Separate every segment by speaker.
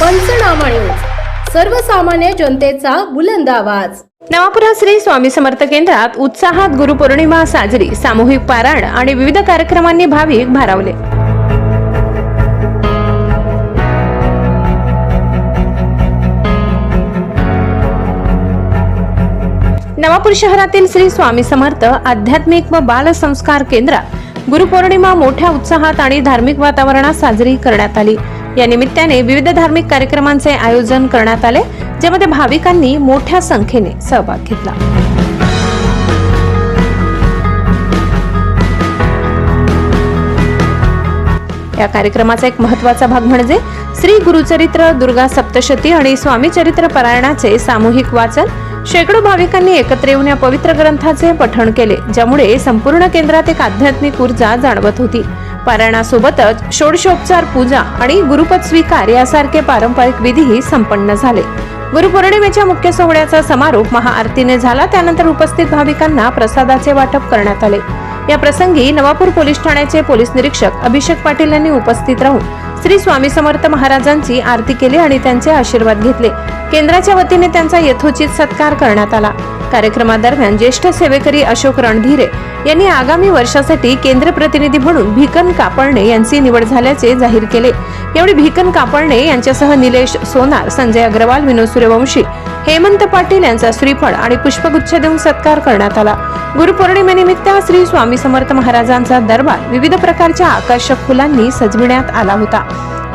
Speaker 1: पंचनामा न्यूज. सर्वसामान्य जनतेचा बुलंद आवाज.
Speaker 2: नवापुरा श्री स्वामी समर्थ केंद्रात उत्साहात गुरुपौर्णिमा साजरी सामूहिक पारायण आणि विविध कार्यक्रमांनी भाविक भारावले. नवापूर शहरातील श्री स्वामी समर्थ आध्यात्मिक व बाल संस्कार केंद्रात गुरुपौर्णिमा मोठ्या उत्साहात आणि धार्मिक वातावरणात साजरी करण्यात आली. या निमित्ताने विविध धार्मिक कार्यक्रमांचे आयोजन करण्यात आले ज्यामध्ये भाविकांनी मोठ्या संख्येने सहभाग घेतला. या कार्यक्रमाचा एक महत्त्वाचा भाग म्हणजे श्री गुरुचरित्र दुर्गा सप्तशती आणि स्वामी चरित्र पारायणाचे सामूहिक वाचन. शेकडो भाविकांनी एकत्र येऊन या पवित्र ग्रंथाचे पठण केले ज्यामुळे संपूर्ण केंद्रात एक आध्यात्मिक ऊर्जा जाणवत होती. पारायणासोबतच षोडशोपचार पूजा आणि गुरुपद स्वीकार यासारखे पारंपरिक विधीही संपन्न झाले. गुरुपौर्णिमेच्या मुख्य सोहळ्याचा समारोप महाआरतीने झाला. त्यानंतर उपस्थित भाविकांना प्रसादाचे वाटप करण्यात आले. या प्रसंगी नवापूर पोलीस ठाण्याचे पोलीस निरीक्षक अभिषेक पाटील यांनी उपस्थित राहून श्री स्वामी समर्थ महाराजांची आरती केली आणि त्यांचे आशीर्वाद घेतले. केंद्राच्या वतीने त्यांचा यथोचित सत्कार करण्यात आला. कार्यक्रमादरम्यान ज्येष्ठ सेवेकरी अशोक रणधीरे यांनी आगामी वर्षासाठी केंद्र प्रतिनिधी म्हणून भिकन कापडणे यांची निवड झाल्याचे जाहीर केले. यावेळी भिकन कापडणे यांच्यासह निलेश सोनार संजय अग्रवाल विनोद सूर्यवंशी हेमंत पाटील यांचा श्रीफळ आणि पुष्पगुच्छ देऊन सत्कार करण्यात आला. गुरुपौर्णिमेनिमित्त श्री स्वामी समर्थ महाराजांचा दरबार विविध प्रकारच्या आकर्षक फुलांनी सजविण्यात आला होता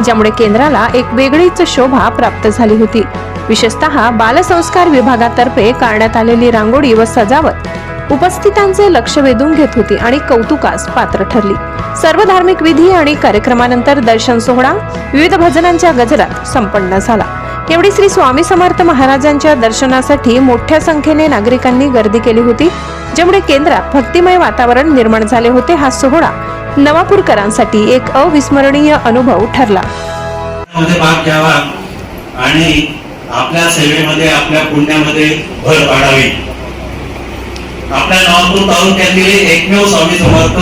Speaker 2: ज्यामुळे केंद्राला एक वेगळीच शोभा प्राप्त झाली होती. विशेषतः बालसंस्कार विभागातर्फे करण्यात आलेली रांगोळी व सजावट. उपस्थितांचे लक्ष वेधून घेत होती आणि कौतुकास पात्र ठरली. सर्व धार्मिक विधी आणि कार्यक्रमानंतर दर्शन सोहळा विविध भजनांच्या गजरात संपन्न झाला. एवढी श्री स्वामी समर्थ महाराजांच्या दर्शनासाठी मोठ्या संख्येने नागरिकांनी गर्दी केली होती ज्यामुळे केंद्रात भक्तिमय वातावरण निर्माण झाले होते हा सोहळा नवापूरकरांसाठी एक अविस्मरणीय अनुभव ठरला.
Speaker 3: आणि आपल्या सेवेमध्ये आपल्या पुण्यामध्ये भर पाडावी. आपल्या नवापूर तालुक्यातील एकमेव स्वामी समर्थ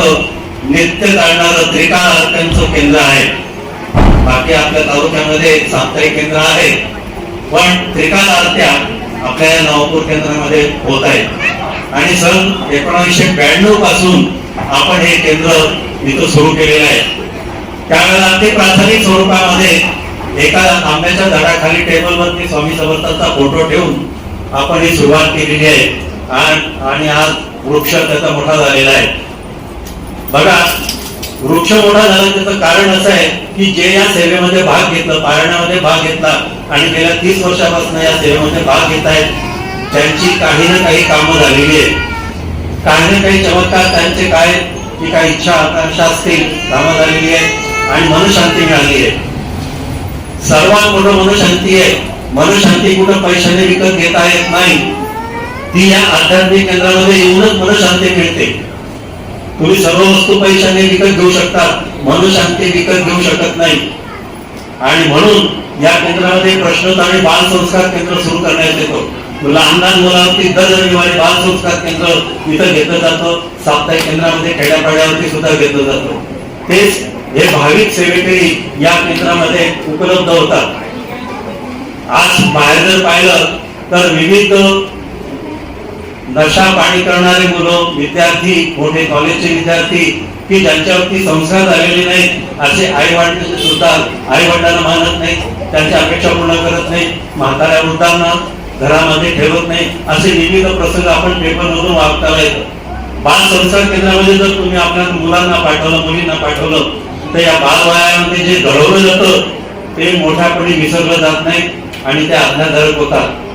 Speaker 3: नित्य चालणारं त्रिकाळ त्यांचं केंद्र आहे. बाकी आपल्या तालुक्यामध्ये साप्ताहिक केंद्र आहे पण त्रिकाल आरत्या आपल्या या नवापूर केंद्रामध्ये होत आहेत. आणि सन एकोणीसशे ब्याण्णवपासून आपण हे केंद्र इथं सुरू केलेलं आहे. त्यावेळेला ते प्राथमिक स्वरूपामध्ये एका आंब्याच्या झाडाखाली टेबलवरती स्वामी समर्थांचा फोटो ठेवून आपण ही सुरुवात केलेली आहे. आणि आज वृक्ष त्याचा मोठा झालेला आहे. बघा वृक्ष मोठा झाला त्याचं कारण असं आहे की जे या सेवेमध्ये भाग घेतलं पाळण्यामध्ये भाग घेतला आणि गेल्या तीस वर्षापासून या सेवेमध्ये भाग घेत आहेत त्यांची काही ना काही कामं झालेली आहेत. काही ना काही चमत्कार त्यांचे काय की काही इच्छा आकांक्षा असतील कामं झालेली आहे आणि मनशांती मिळाली आहे. सर्वात मोठं मनशांती आहे. मनशांती कुठं पैशाने विकत घेता येत नाही. ती या आध्यात्मिक केंद्रामध्ये येऊनच मनशांती मिळते. तुम्ही सर्व वस्तू पैशाने विकत घेऊ शकता मनशांती विकत घेऊ शकत नाही. आणि म्हणून या केंद्रामध्ये प्रश्नोत्तर आणि बाल संस्कार केंद्र सुरू करण्यात येतो. लहान लहान मुलांवरती दर रविवारी बाल संस्कार केंद्र इथं घेतलं जातं. साप्ताहिक केंद्रामध्ये खेड्यापाड्यावरती सुद्धा घेतलं जातं. तेच हे भाविक सेवेकरी या केंद्रामध्ये उपलब्ध होतात. आज बाहेर जर पाहिलं तर विविध नशा पाणी करणारे मुलं विद्यार्थी मोठे कॉलेजचे विद्यार्थी की ज्यांच्यावरती संस्कार झालेले नाहीत असे आई वडील सुद्धा आई वडिलांना मानत नाही त्यांच्या अपेक्षा पूर्ण करत नाही म्हाताऱ्या वृद्धांना घरामध्ये ठेवत नाही असे विविध प्रसंग आपण पेपरमधून वाचताना येतो. बाल संस्कार केंद्रामध्ये जर तुम्ही आपल्या मुलांना पाठवलं मुलींना पाठवलं तर या बालवयामध्ये जे घडवलं जातं ते मोठ्यापणे विसरलं जात नाही आणि ते आज्ञाधारक होतात.